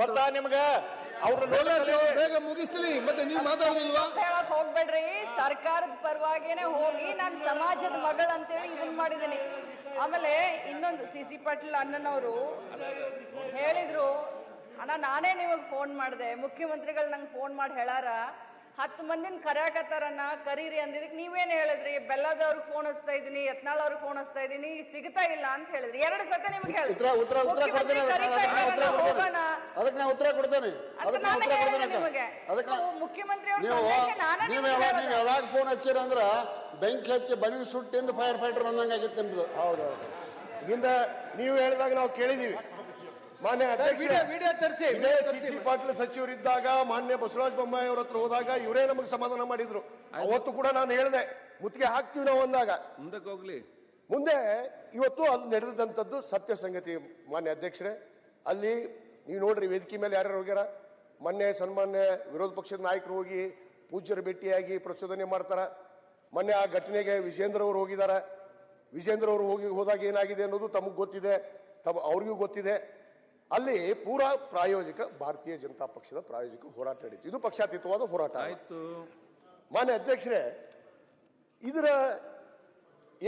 ಗೊತ್ತಾ ನಿಮ್ಗ? ಅವ್ರ ಬೇಗ ಮುಗಿಸ್ಲಿ. ಮತ್ತೆ ನೀವು ಮಾತಾಡಿಲ್ವಾ ಹೇಳಕ್ ಹೋಗ್ಬೇಡ್ರಿ. ಸರ್ಕಾರದ ಪರವಾಗಿನೇ ಹೋಗಿ ನಾನು ಸಮಾಜದ ಮಗಳು ಅಂತೇಳಿ ಇದನ್ ಮಾಡಿದೀನಿ. ಆಮೇಲೆ ಇನ್ನೊಂದು ಸಿ ಸಿ ಪಾಟೀಲ್ ಅಣ್ಣನವರು ಹೇಳಿದ್ರು ಅಣ್ಣ ನಾನೇ ನಿಮಗೆ ಫೋನ್ ಮಾಡಿದೆ. ಮುಖ್ಯಮಂತ್ರಿಗಳು ನಂಗೆ ಫೋನ್ ಮಾಡಿ ಹೇಳಾರ. ಹತ್ತು ಮಂದಿನ ಕರ್ಯಾಕತ್ತಾರನ್ನ ಕರೀರಿ ಅಂದಿದ್ದಕ್ಕೆ ನೀವೇನ್ ಹೇಳಿದ್ರಿ? ಬೆಲ್ಲದವ್ರಿಗೆ ಫೋನ್ ಹಚ್ತಾ ಇದೀನಿ ಯತ್ನಾಳ್ ಅವ್ರಿಗೆ ಫೋನ್ ಹಚ್ತಾ ಇದೀನಿ ಸಿಗ್ತಾ ಇಲ್ಲ ಅಂತ ಹೇಳಿದ್ರಿ. ಎರಡು ಸತ ನಿಮ್ಗೆ ಉತ್ತರ ಉತ್ತರ ಉತ್ತರ ಕೊಡ್ತೇನೆ ಅದಕ್ಕೆ ನಾನು ಉತ್ತರ ಕೊಡ್ತೇನೆ. ಅದಕ್ಕೆ ನಾನು ಉತ್ತರ ಕೊಡ್ತೇನೆ. ಅದಕ್ಕೆ ನಾನು ಉತ್ತರ ಕೊಡ್ತೇನೆ ಅಕ್ಕ. ಅದಕ್ಕೆ. ಮುಖ್ಯಮಂತ್ರಿ ಅವ್ರ ನೀವು ನಿಮ್ಗೆ ಯಾವಾಗ ನೀವು ಯಾವಾಗ ಫೋನ್ ಹಚ್ಚಿರ ಅಂದ್ರ ಬೆಂಕಿ ಹಚ್ಚಿ ಬನಿ ಸುಟ್ಟಿಂದ ಫೈರ್ ಫೈಟರ್ ಬಂದಂಗ ಆಗಿತ್ತು ನಿಮ್ದು. ಹೌದೌದು. ಹಿಂದ ನೀವು ಹೇಳಿದಾಗ ನಾವು ಕೇಳಿದೀವಿ. ಮಾನ್ಯ ಅಧ್ಯಕ್ಷ ವಿಡಿಯೋ ತರಿಸಿ ಇದೇ ಸಿ ಸಿ ಪಾಟೀಲ್ ಸಚಿವರಿದ್ದಾಗ ಮಾನ್ಯ ಬಸವರಾಜ ಬೊಮ್ಮಾಯಿ ಅವ್ರ ಹತ್ರ ಹೋದಾಗ ಇವರೇ ನಮಗೆ ಸಮಾಧಾನ ಮಾಡಿದ್ರು. ಅವತ್ತು ಕೂಡ ನಾನು ಹೇಳಿದೆ ಮುತ್ತಿಗೆ ಹಾಕ್ತೀವಿ ನಾವು ಅಂದಾಗ. ಮುಂದಕ್ಕೆ ಹೋಗ್ಲಿ. ಮುಂದೆ ಇವತ್ತು ಅಲ್ಲಿ ನಡೆದಂಥದ್ದು ಸತ್ಯ ಸಂಗತಿ ಮಾನ್ಯ ಅಧ್ಯಕ್ಷರೇ. ಅಲ್ಲಿ ನೀವು ನೋಡ್ರಿ ವೇದಿಕೆ ಮೇಲೆ ಯಾರ್ಯಾರು ಹೋಗ್ಯಾರ? ಮೊನ್ನೆ ಸನ್ಮಾನ್ಯ ವಿರೋಧ ಪಕ್ಷದ ನಾಯಕರು ಹೋಗಿ ಪೂಜ್ಯರ ಭೇಟಿಯಾಗಿ ಪ್ರಚೋದನೆ ಮಾಡ್ತಾರ. ಮೊನ್ನೆ ಆ ಘಟನೆಗೆ ವಿಜೇಂದ್ರ ಅವರು ಹೋಗಿದ್ದಾರೆ ವಿಜೇಂದ್ರ ಅವರು ಹೋಗಿ ಹೋದಾಗ ಏನಾಗಿದೆ ಅನ್ನೋದು ತಮಗೆ ಗೊತ್ತಿದೆ. ತಮ್ಮ ಅವ್ರಿಗೂ ಗೊತ್ತಿದೆ. ಅಲ್ಲಿ ಪೂರಾ ಪ್ರಾಯೋಜಿಕ ಭಾರತೀಯ ಜನತಾ ಪಕ್ಷದ ಪ್ರಾಯೋಜಕ ಹೋರಾಟ ನಡೀತು. ಇದು ಪಕ್ಷಾತೀತವಾದ ಹೋರಾಟ. ಆಯಿತು. ಮಾನ್ಯ ಅಧ್ಯಕ್ಷರೇ ಇದರ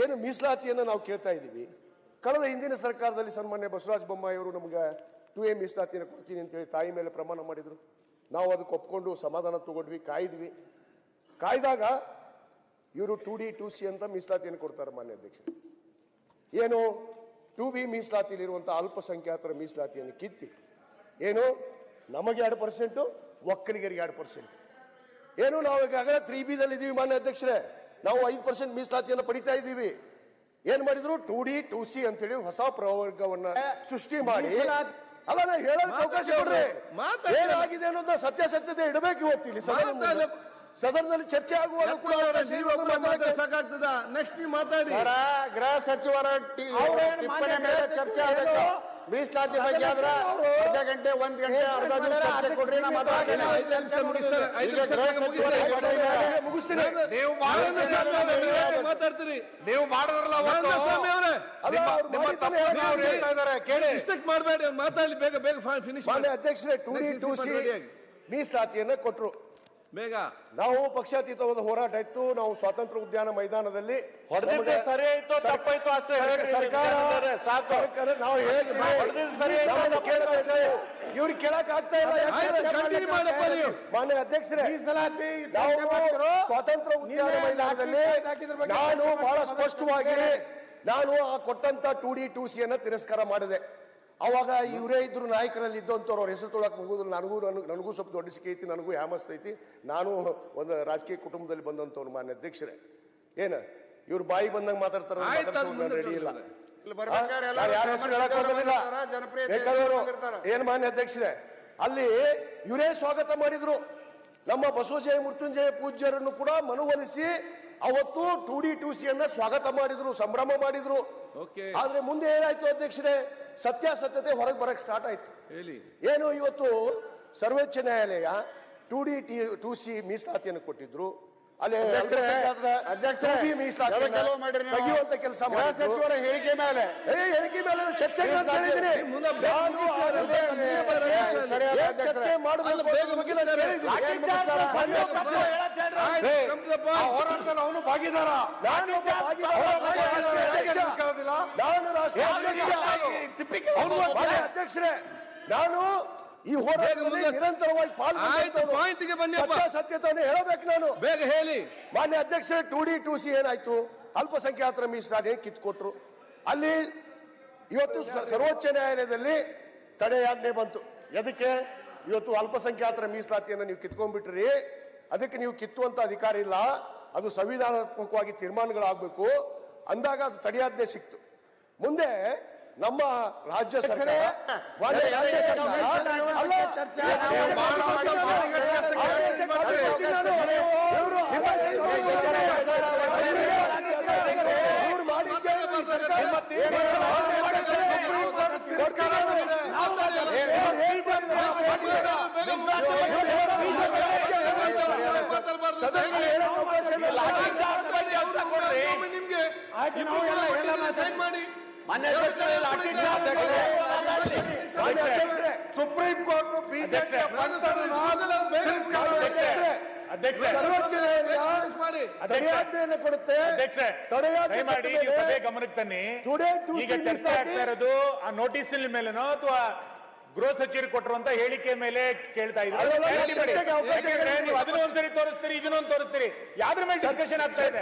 ಏನು ಮೀಸಲಾತಿಯನ್ನು ನಾವು ಕೇಳ್ತಾ ಇದ್ದೀವಿ. ಕಳೆದ ಹಿಂದಿನ ಸರ್ಕಾರದಲ್ಲಿ ಸನ್ಮಾನ್ಯ ಬಸವರಾಜ ಬೊಮ್ಮಾಯಿ ಅವರು ನಮ್ಗೆ ಟು ಎ ಮೀಸಲಾತಿಯನ್ನು ಕೊಡ್ತೀನಿ ಅಂತೇಳಿ ತಾಯಿ ಮೇಲೆ ಪ್ರಮಾಣ ಮಾಡಿದರು. ನಾವು ಅದಕ್ಕೆ ಒಪ್ಕೊಂಡು ಸಮಾಧಾನ ತಗೊಂಡ್ವಿ ಕಾಯ್ದ್ವಿ. ಕಾಯ್ದಾಗ ಇವರು ಟು ಡಿ ಟು ಸಿ ಅಂತ ಮೀಸಲಾತಿಯನ್ನು ಕೊಡ್ತಾರೆ ಮಾನ್ಯ ಅಧ್ಯಕ್ಷರು. ಏನು? ಟು ಬಿ ಮೀಸಲಾತಿಯಲ್ಲಿರುವಂಥ ಅಲ್ಪಸಂಖ್ಯಾತರ ಮೀಸಲಾತಿಯನ್ನು ಕಿತ್ತಿ ಏನು? ನಮಗೆ ಎರಡು ಪರ್ಸೆಂಟು ಒಕ್ಕಲಿಗರಿಗೆ ಎರಡು ಪರ್ಸೆಂಟ್. ಏನು? ನಾವು ಈಗಾಗಲೇ ತ್ರೀ ಬಿದಲ್ಲಿ ಇದೀವಿ ಮಾನ್ಯ ಅಧ್ಯಕ್ಷರೇ. ನಾವು ಐದು ಪರ್ಸೆಂಟ್ ಮೀಸಲಾತಿಯನ್ನು ಪಡಿತಾ ಇದ್ದೀವಿ. ಏನ್ ಮಾಡಿದ್ರು? ಟು ಡಿ ಟು ಸಿ ಅಂತೇಳಿ ಹೊಸ ಪ್ರವರ್ಗವನ್ನ ಸೃಷ್ಟಿ ಮಾಡಿ. ಅಲ್ಲ ನಾ ಹೇಳೋದಕ್ಕೆ ಅವಕಾಶ ಕೊಡ್ರಿ. ಏನಾಗಿದೆ ಅನ್ನೋದನ್ನ ಸತ್ಯಾಸತ್ಯತೆ ಇಡಬೇಕು ಇವತ್ತು ಇಲ್ಲಿ. ಸದನದಲ್ಲಿ ಚರ್ಚೆ ಆಗುವಾಗ ಕೂಡ ನೀವು ಸಾಕಾಗ್ತದ ನೆಕ್ಸ್ಟ್ ನೀವು ಮಾತಾಡಿ. ಸರ ಗೃಹ ಸಚಿವರ ಟಿ- ಅವ್ರೇನ್ ಟಿಪ್ಪಣಿ ಮಾನ್ಯ ಮೇಲೆ ಗೃಹ ಚರ್ಚೆ ಆಗಬೇಕು. ಮೀಸಲಾತಿ ಬಗ್ಗೆ ಆದ್ರ ಅರ್ಧ ಗಂಟೆ ಒಂದ್ ಗಂಟೆ ಅರ್ಧ ದಿವಸ ಚರ್ಚೆ ಕೊಡ್ರಿ ನಾ ಮಾತಾಡ್ತೇನೆ ಐದು ನಿಮಿಷ ಮುಗಿಸ್ತಾರೆ. ಐದು ಈಗ ನಿಮಿಷ ಗೃಹ ಬೇಗ ಮುಗಿಸ್ತಾರೆ. ಸಚಿವರ ಹೆಗಡೆ ಮೇಲೆ ಮುಗಿಸ್ತೀನಿ ನೀವು ನಾರಾಯಣ ಮಾಡಿದ್ರಲ್ಲ ಸ್ವಾಮಿ ಅವರೇ, ನೀವು ನೀವೇ ಮಾತಾಡ್ತೀರಿ. ನೀವು ಮಾಡಿದ್ರಲ್ಲ ಅವತ್ತು. ನಾರಾಯಣ ಸ್ವಾಮಿ ಅವರೇ. ಅಲ್ಲ, ನಿಮ್ಮ- ಅವ್ರು ನಿಮ್ಮ ಮಾಡಿದ್ದಾನೆ ತಪ್ಪನ್ನ ಅವ್ರು ಹೇಳಿ. ಹೇಳ್ತಾ ಇದ್ದಾರೆ ಕೇಳಿ. ಇಷ್ಟಕ್ಕೆ ಮಾಡಬೇಡಿ ಅವ್ರು ಮಾತಾಡ್ಲಿ ಬೇಗ ಬೇಗ ಫಿನಿಶ್ ಮಾಡಿ. ಮಾನ್ಯ ಅಧ್ಯಕ್ಷರೇ two D Next two CC C ಮೀಸಲಾತಿಯನ್ನ ಕೊಟ್ರು. ಬೇಗ ನಾವು ಪಕ್ಷಾತೀತವಾದ ಹೋರಾಟ ಇತ್ತು. ನಾವು ಸ್ವಾತಂತ್ರ್ಯ ಉದ್ಯಾನ ಮೈದಾನದಲ್ಲಿ ಹೊಡೆದಿದ್ದೆ ಸರಿ ಆಯ್ತು ತಪ್ಪಾಯ್ತು ಅಷ್ಟೇ ಸರ್ಕಾರ ಸರ್ಕಾರ ನಾವು ಸರಿ. ಇವ್ರಿಗೆ ಕೇಳಕ್ ಆಗ್ತಾ ಇಲ್ಲ. ಮಾನ್ಯ ಅಧ್ಯಕ್ಷರೇ ನಾವು ಸ್ವಾತಂತ್ರ್ಯ ಉದ್ಯಾನ ಮೈದಾನದಲ್ಲಿ ನಾನು ಬಹಳ ಸ್ಪಷ್ಟವಾಗಿ ನಾನು ಆ ಕೊಟ್ಟಂತ ಟು ಡಿ ಟು ಸಿ ಅನ್ನ ತಿರಸ್ಕಾರ ಮಾಡಿದೆ. ಅವಾಗ ಇವರೇ ಇದ್ರು ನಾಯಕರಲ್ಲಿ ಇದ್ದಂಥವ್ರು ಅವ್ರ ಹೆಸರು ತೊಳಕ್ ಮುಗುದಿಲ್ಲ ನನಗೂ ನನಗೂ ನನಗೂ ಸ್ವಲ್ಪ ದೊಡ್ಡ ಸಿಕ್ಕೈತಿ ನನಗೂ ಹ್ಯಾಮಸ್ತೈತಿ ನಾನು ಒಂದು ರಾಜಕೀಯ ಕುಟುಂಬದಲ್ಲಿ ಬಂದಂಥವ್ರು ಮಾನ್ಯ ಅಧ್ಯಕ್ಷರೇ. ಏನ? ಇವ್ರು ಬಾಯಿ ಬಂದಂಗೆ ಮಾತಾಡ್ತಾರೆ ರೆಡಿ ಇಲ್ಲ. ಯಾರ ಹೆಸರು ಹೇಳಕ್ ಹೋಗೋದಿಲ್ಲ. ಬೇಕಾದವರು ಏನ್ ಮಾನ್ಯ ಅಧ್ಯಕ್ಷರೇ? ಅಲ್ಲಿ ಇವರೇ ಸ್ವಾಗತ ಮಾಡಿದ್ರು. ನಮ್ಮ ಬಸವಜಯ ಮೃತ್ಯುಂಜಯ ಪೂಜ್ಯರನ್ನು ಕೂಡ ಮನವೊಲಿಸಿ ಅವತ್ತು ಟು ಡಿ ಟು ಸಿ ಅನ್ನ ಸ್ವಾಗತ ಮಾಡಿದ್ರು ಸಂಭ್ರಮ ಮಾಡಿದ್ರು. ಆದ್ರೆ ಮುಂದೆ ಏನಾಯ್ತು ಅಧ್ಯಕ್ಷರೇ? ಸತ್ಯಾಸತ್ಯತೆ ಹೊರಗೆ ಬರಕ್ ಸ್ಟಾರ್ಟ್ ಆಯ್ತು. ಹೇಳಿ. ಏನು ಇವತ್ತು ಸರ್ವೋಚ್ಚ ನ್ಯಾಯಾಲಯ two D T two C ಮೀಸಲಾತಿಯನ್ನು ಕೊಟ್ಟಿದ್ರು. ಅಲ್ಲಿ ಅಧ್ಯಕ್ಷರೇ, ಅಲ್ಪಸಂಖ್ಯಾತರ ಅಧ್ಯಕ್ಷರೇ, 2B ಮೀಸಲಾತಿಯನ್ನ ಎದಕ್ಕೆ ಕೆಲವು ತೆಗೆಯುವಂತ ಕೆಲಸ ಸಚಿವರ ಹೇಳಿಕೆ ಮೇಲೆ. ಏ, ಹೇಳಿಕೆ ಮೇಲೆ ಚರ್ಚೆ ಅಧ್ಯಕ್ಷರೇ. ಮಾಡಬೇಕು ಹೋರಾಟದಲ್ಲಿ ಅವನು ಭಾಗಿದಾರ. ನಾನು ರಾಷ್ಟ್ರೀಯ ಅಧ್ಯಕ್ಷರೇ. ನಾನು ಈ ಹೋರಾಟದಲ್ಲಿ ಮುಂದೆ- ನಿರಂತರವಾಗಿ ಆಯ್ತು, ಬನ್ನಿ. ಸತ್ಯಾಸತ್ಯತೆಯನ್ನು ಹೇಳಬೇಕು ನಾನು. ಬೇಗ ಹೇಳಿ. ಮಾನ್ಯ ಅಧ್ಯಕ್ಷರೇ ಟು ಡಿ ಟೂ ಸಿ ಏನಾಯ್ತು? ಅಲ್ಪಸಂಖ್ಯಾತರ ಮೀಸಲಾತಿ ಕಿತ್ಕೊಟ್ರು? ಅಲ್ಲಿ ಇವತ್ತು ಸರ್ವೋಚ್ಚ ನ್ಯಾಯಾಲಯದಲ್ಲಿ ತಡೆಯಾಜ್ಞೆ ಬಂತು. ಎದಕ್ಕೆ? ಇವತ್ತು ಅಲ್ಪಸಂಖ್ಯಾತರ ಮೀಸಲಾತಿಯನ್ನು ನೀವು ಕಿತ್ಕೊಂಡ್ಬಿಟ್ರಿ. ಅದಕ್ಕೆ ನೀವು ಕಿತ್ತುವಂತ ಅಧಿಕಾರ ಇಲ್ಲ ಅದು ಸಂವಿಧಾನಾತ್ಮಕವಾಗಿ ತೀರ್ಮಾನಗಳಾಗಬೇಕು ಅಂದಾಗ ಅದು ತಡೆಯಾಜ್ಞೆ ಸಿಕ್ತು ಮುಂದೆ ನಮ್ಮ ರಾಜ್ಯ ಸರ್ಕಾರ ರಾಜ್ಯ ಸರ್ಕಾರ ಸುಪ್ರೀಂ ಕೋರ್ಟ್ ಬಿಜೆಪಿ ಕೊಡುತ್ತೆ ತಡೆಯಾಜ್ಞೆ ಗಮನಕ್ಕೆ ತನ್ನಿ ಈಗ ಚರ್ಚೆ ಆಗ್ತಾ ಇರೋದು ಆ ನೋಟಿಸ್ ಮೇಲೆನೋ ಅಥವಾ ಗೃಹ ಸಚಿವರು ಕೊಟ್ಟಿರುವಂತ ಹೇಳಿಕೆ ಮೇಲೆ ಕೇಳ್ತಾ ಇದ್ದಾರೆ ತೋರಿಸ್ತೀರಿ ಇದನ್ನೊಂದು ತೋರಿಸ್ತೀರಿ. ಯಾವ್ದ್ರ ಮೇಲೆ ಡಿಸ್ಕಷನ್ ಆಗ್ತಾ ಇದೆ?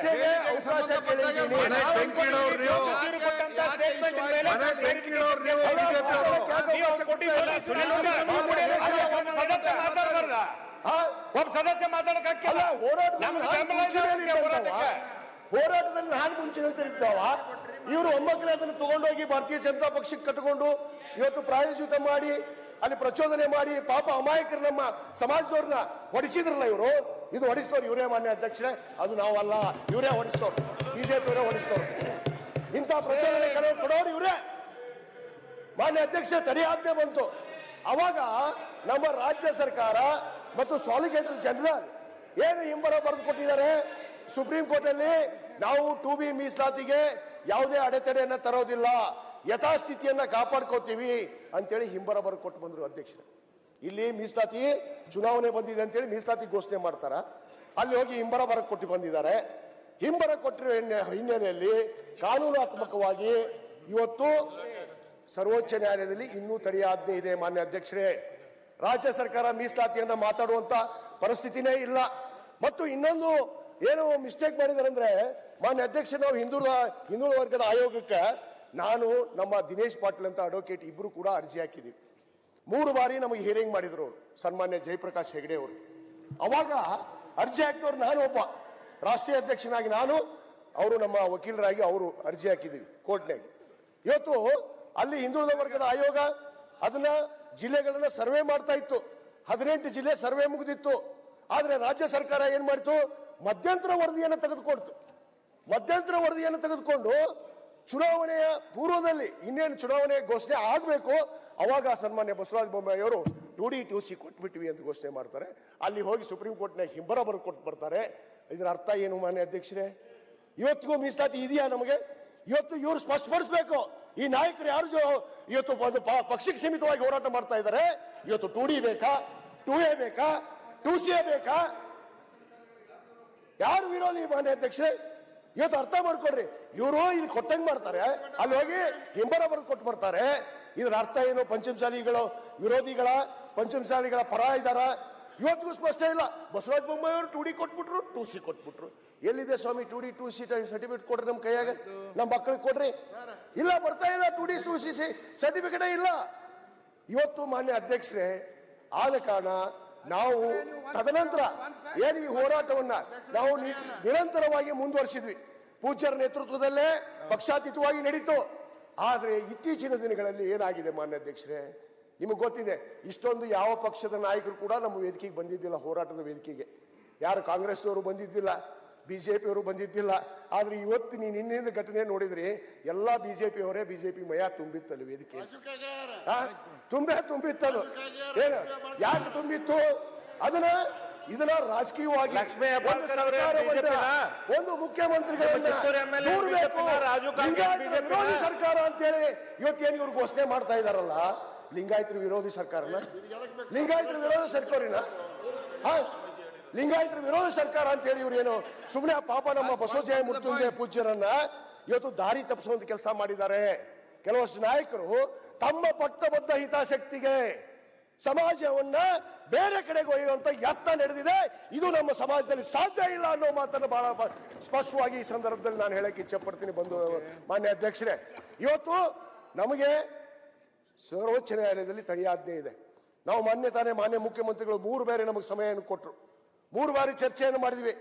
ಒಬ್ಬ ಸದಸ್ಯ ಮಾತಾಡಬಾರ್ದ ಆ, ಒಬ್ಬ ಸದಸ್ಯ ಮಾತಾಡಕ್ ಅಲ್ಲ ಹೋರಾಟದಲ್ಲಿ ನಾನು ಮುಂಚೆ ಹೇಳ್ತಾ ಇದ್ದಾವ ಇವರು ಒಮ್ಮಕ್ಕಳೇ ಅದನ್ನು ತಗೊಂಡೋಗಿ ಭಾರತೀಯ ಜನತಾ ಪಕ್ಷಕ್ಕೆ ಕಟ್ಟಿಕೊಂಡು ಇವತ್ತು ಪ್ರಾಯೋಜಿತ ಮಾಡಿ, ಅಲ್ಲಿ ಪ್ರಚೋದನೆ ಮಾಡಿ ಪಾಪ ಅಮಾಯಕರು ನಮ್ಮ ಸಮಾಜದವ್ರನ್ನ ಹೊಡಿಸಿದ್ರಲ್ಲ ಇವರು? ಇದು ಹೊಡಿಸ್ತವ್ರು ಇವರೇ ಮಾನ್ಯ ಅಧ್ಯಕ್ಷರೇ. ಅದು ನಾವಲ್ಲ ಇವರೇ ಹೊಡಿಸ್ತವ್ರು. ಬಿಜೆಪಿ ಇವರೇ ಹೊಡಿಸ್ತವ್ರು. ಇಂಥ ಪ್ರಚೋದನೆ ಕರೆ- ಕೊಡೋರು ಇವರೇ. ಮಾನ್ಯ ಅಧ್ಯಕ್ಷ ತಡೆಯಾಜ್ಞೆ ಬಂತು. ಅವಾಗ ನಮ್ಮ ರಾಜ್ಯ ಸರ್ಕಾರ ಮತ್ತು ಸಾಲಿಗೇಟರ್ ಜನರಲ್ ಏನು ಹಿಂಬರ ಬರೆದು ಕೊಟ್ಟಿದ್ದಾರೆ? ಸುಪ್ರೀಂ ಕೋರ್ಟ್ ಅಲ್ಲಿ ನಾವು ಟು ಬಿ ಮೀಸಲಾತಿಗೆ ಯಾವುದೇ ಅಡೆತಡೆಯನ್ನ ತರೋದಿಲ್ಲ. ಯಥಾಸ್ಥಿತಿಯನ್ನ ಕಾಪಾಡ್ಕೋತೀವಿ ಅಂತೇಳಿ ಹಿಂಬರ ಬರೆದು ಕೊಟ್ಟು ಬಂದರು ಅಧ್ಯಕ್ಷರು. ಇಲ್ಲಿ ಮೀಸಲಾತಿ ಚುನಾವಣೆ ಬಂದಿದೆ ಅಂತೇಳಿ ಮೀಸಲಾತಿ ಘೋಷಣೆ ಮಾಡ್ತಾರ. ಅಲ್ಲಿ ಹೋಗಿ ಹಿಂಬರ ಬರ ಕೊಟ್ಟು ಬಂದಿದ್ದಾರೆ. ಹಿಂಬರ ಕೊಟ್ಟಿರೋ ಹಿನ್ನೆ- ಹಿನ್ನೆಲೆಯಲ್ಲಿ ಕಾನೂನಾತ್ಮಕವಾಗಿ ಇವತ್ತು ಸರ್ವೋಚ್ಚ ನ್ಯಾಯಾಲಯದಲ್ಲಿ ಇನ್ನೂ ತಡೆಯಾಜ್ಞೆ ಇದೆ ಮಾನ್ಯ ಅಧ್ಯಕ್ಷರೇ. ರಾಜ್ಯ ಸರ್ಕಾರ ಮೀಸಲಾತಿಯನ್ನ ಮಾತಾಡುವಂತ ಪರಿಸ್ಥಿತಿನೇ ಇಲ್ಲ. ಮತ್ತು ಇನ್ನೊಂದು ಏನು ಮಿಸ್ಟೇಕ್ ಮಾಡಿದಾರೆ ಅಂದ್ರೆ ಮಾನ್ಯ ಅಧ್ಯಕ್ಷ ನಾವು ಹಿಂದೂ ಹಿಂದುಳಿದ ವರ್ಗದ ಆಯೋಗಕ್ಕೆ ನಾನು ನಮ್ಮ ದಿನೇಶ್ ಪಾಟೀಲ್ ಅಂತ ಅಡ್ವೊಕೇಟ್ ಇಬ್ರು ಕೂಡ ಅರ್ಜಿ ಹಾಕಿದ್ದೀವಿ ಮೂರು ಬಾರಿ ನಮಗೆ ಹಿಯರಿಂಗ್ ಮಾಡಿದ್ರು ಅವರು, ಸನ್ಮಾನ್ಯ ಜಯಪ್ರಕಾಶ್ ಹೆಗಡೆ ಅವರು. ಅವಾಗ ಅರ್ಜಿ ಹಾಕಿದವ್ರು ನಾನು ಒಬ್ಬ. ರಾಷ್ಟ್ರೀಯ ಅಧ್ಯಕ್ಷನಾಗಿ ನಾನು, ಅವರು ನಮ್ಮ ವಕೀಲರಾಗಿ ಅವರು ಅರ್ಜಿ ಹಾಕಿದ್ದೀವಿ ಕೋರ್ಟ್ನಾಗ ಇವತ್ತು ಅಲ್ಲಿ ಹಿಂದುಳಿದ ವರ್ಗದ ಆಯೋಗ ಅದನ್ನ ಜಿಲ್ಲೆಗಳನ್ನ ಸರ್ವೆ ಮಾಡ್ತಾ ಇತ್ತು. ಹದಿನೆಂಟು ಜಿಲ್ಲೆ ಸರ್ವೆ ಮುಗಿದಿತ್ತು. ಆದ್ರೆ ರಾಜ್ಯ ಸರ್ಕಾರ ಏನ್ ಮಾಡಿತು? ಮಧ್ಯಂತರ ವರದಿಯನ್ನು ತೆಗೆದುಕೊಡ್ತು. ಮಧ್ಯಂತರ ವರದಿಯನ್ನು ತೆಗೆದುಕೊಂಡು ಚುನಾವಣೆಯ ಪೂರ್ವದಲ್ಲಿ ಇನ್ನೇನು ಚುನಾವಣೆ ಘೋಷಣೆ ಆಗಬೇಕು, ಅವಾಗ ಸನ್ಮಾನ್ಯ ಬಸವರಾಜ ಬೊಮ್ಮಾಯಿ ಅವರು ಟು ಡಿ ಟು ಸಿ ಕೊಟ್ಬಿಟ್ವಿ ಅಂತ ಘೋಷಣೆ ಮಾಡ್ತಾರೆ. ಅಲ್ಲಿ ಹೋಗಿ ಸುಪ್ರೀಂ ಕೋರ್ಟ್ನ ಹಿಂಬರ ಬರೆದು ಕೊಟ್ಟು ಬರ್ತಾರೆ. ಇದರ ಅರ್ಥ ಏನು ಮಾನ್ಯ ಅಧ್ಯಕ್ಷರೇ? ಇವತ್ತಿಗೂ ಮೀಸಲಾತಿ ಇದೆಯಾ ನಮಗೆ? ಇವತ್ತು ಇವರು ಸ್ಪಷ್ಟಪಡಿಸ್ಬೇಕು. ಈ ನಾಯಕರು ಯಾರು ಇವತ್ತು ಒಂದು ಪಕ್ಷಕ್ಕೆ ಸೀಮಿತವಾಗಿ ಹೋರಾಟ ಮಾಡ್ತಾ ಇದ್ದಾರೆ. ಇವತ್ತು ಟು ಡಿ ಬೇಕಾ? ಟು ಎ ಬೇಕಾ? ಟು ಸಿ ಎ ಬೇಕಾ? ಯಾರು ವಿರೋಧಿ ಮಾನ್ಯ ಅಧ್ಯಕ್ಷರೇ? ಇವತ್ತು ಅರ್ಥ ಮಾಡ್ಕೊಡ್ರಿ ಇವರು ಇಲ್ಲಿ ಕೊಟ್ಟಂಗ್ ಮಾಡ್ತಾರೆ. ಅಲ್ಲಿ ಹೋಗಿ ಹಿಂಬರ ಬರೆದು ಕೊಟ್ಟು ಬರ್ತಾರೆ. ಇದ್ರ ಅರ್ಥ ಏನು? ಪಂಚಮಸಾಲಿಗಳು, ವಿರೋಧಿಗಳ, ಪಂಚಮಸಾಲಿಗಳ ಪರ ಇದ್ದಾರ ಇವತ್ತಿಗೂ ಸ್ಪಷ್ಟ ಇಲ್ಲ. ಬಸವರಾಜ ಬೊಮ್ಮಾಯಿ ಅವರು ಟು ಡಿ ಕೊಟ್ಬಿಟ್ರು ಟು ಸಿ ಕೊಟ್ಬಿಟ್ರು. ಎಲ್ಲಿದೆ ಸ್ವಾಮಿ two D two C certificate ಕೊಡ್ರಿ ನಮ್ಮ ಕೈಯಾಗ? ನಮ್ಮ ಮಕ್ಕಳಿಗೆ ಕೊಡ್ರಿ. ಇಲ್ಲ, ಬರ್ತಾ ಇಲ್ಲ ಟು ಡಿ ಟು ಸಿ ಸರ್ಟಿಫಿಕೇಟೇ ಇಲ್ಲ. ಇವತ್ತು ಮಾನ್ಯ ಅಧ್ಯಕ್ಷರೇ, ಆದ ಕಾರಣ ನಾವು ತದನಂತರ ಏನು ಈ ಹೋರಾಟವನ್ನ ನಾವು ನಿರಂತರವಾಗಿ ಮುಂದುವರಿಸಿದ್ವಿ. ಪೂಜ್ಯರ ನೇತೃತ್ವದಲ್ಲೇ ಪಕ್ಷಾತೀತವಾಗಿ ನಡೀತು. ಆದರೆ ಇತ್ತೀಚಿನ ದಿನಗಳಲ್ಲಿ ಏನಾಗಿದೆ ಮಾನ್ಯ ಅಧ್ಯಕ್ಷರೇ? ನಿಮಗೆ ಗೊತ್ತಿದೆ, ಇಷ್ಟೊಂದು ಯಾವ ಪಕ್ಷದ ನಾಯಕರು ಕೂಡ ನಮ್ಮ ವೇದಿಕೆಗೆ ಬಂದಿದ್ದಿಲ್ಲ, ಹೋರಾಟದ ವೇದಿಕೆಗೆ. ಯಾರು ಕಾಂಗ್ರೆಸ್ನವರು ಬಂದಿದ್ದಿಲ್ಲ ಬಿಜೆಪಿಯವರು ಬಂದಿದ್ದಿಲ್ಲ. ಆದ್ರೆ ಇವತ್ತು ನೀನು ಇನ್ನಿಂದ ಘಟನೆ ನೋಡಿದ್ರಿ? ಎಲ್ಲಾ ಬಿ ಜೆ ಪಿ ಮಯ ತುಂಬಿತ್ತಲ್ಲ ವೇದಿಕೆ? ತುಂಬೆ ತುಂಬಿತ್ತದು. ಏನು? ಯಾಕೆ ತುಂಬಿತ್ತು? ಅದನ್ನ ಇದನ್ನ ರಾಜಕೀಯವಾಗಿ ಒಂದು ಮುಖ್ಯಮಂತ್ರಿಗಳನ್ನ? ಸರ್ಕಾರ ಅಂತೇಳಿ ಇವತ್ತೇನು ಇವ್ರು ಘೋಷಣೆ ಮಾಡ್ತಾ ಇದಾರಲ್ಲ? ಲಿಂಗಾಯತರು ವಿರೋಧಿ ಸರ್ಕಾರನ? ಲಿಂಗಾಯತರು ವಿರೋಧಿ ಸರ್ಕಾರಿನ? ಹಾ? ಲಿಂಗಾಯತರ ವಿರೋಧ ಸರ್ಕಾರ ಅಂತ ಹೇಳಿ ಇವ್ರು ಏನು ಸುಮ್ಮನೆ ಪಾಪ ನಮ್ಮ ಬಸವಜಯ ಮೃತ್ಯುಂಜಯ ಪೂಜ್ಯರನ್ನ ಇವತ್ತು ದಾರಿ ತಪ್ಪಿಸುವಂತ ಕೆಲಸ ಮಾಡಿದ್ದಾರೆ. ಕೆಲವಷ್ಟು ನಾಯಕರು ತಮ್ಮ ಪಟ್ಟಬದ್ಧ ಹಿತಾಸಕ್ತಿಗೆ ಸಮಾಜವನ್ನ ಬೇರೆ ಕಡೆಗೆ ಒಯ್ಯುವಂತ ಯತ್ನ ನಡೆದಿದೆ. ಇದು ನಮ್ಮ ಸಮಾಜದಲ್ಲಿ ಸಾಧ್ಯ ಇಲ್ಲ ಅನ್ನೋ ಮಾತನ್ನು ಬಹಳ ಸ್ಪಷ್ಟವಾಗಿ ಈ ಸಂದರ್ಭದಲ್ಲಿ ನಾನು ಹೇಳಕ್ಕೆ ಇಚ್ಛೆ ಪಡ್ತೀನಿ ಬಂದು ಮಾನ್ಯ ಅಧ್ಯಕ್ಷರೇ. ಇವತ್ತು ನಮಗೆ ಸರ್ವೋಚ್ಚ ನ್ಯಾಯಾಲಯದಲ್ಲಿ ತಡೆಯಾಜ್ಞೆ ಇದೆ. ನಾವು ಮಾನ್ಯ ತಾನೇ ಮಾನ್ಯ ಮುಖ್ಯಮಂತ್ರಿಗಳು ಮೂರು ಬೇರೆ ನಮಗೆ ಸಮಯವನ್ನು ಕೊಟ್ಟರು ಮೂರು ಬಾರಿ ಚರ್ಚೆಯನ್ನು ಮಾಡಿದ್ವಿ.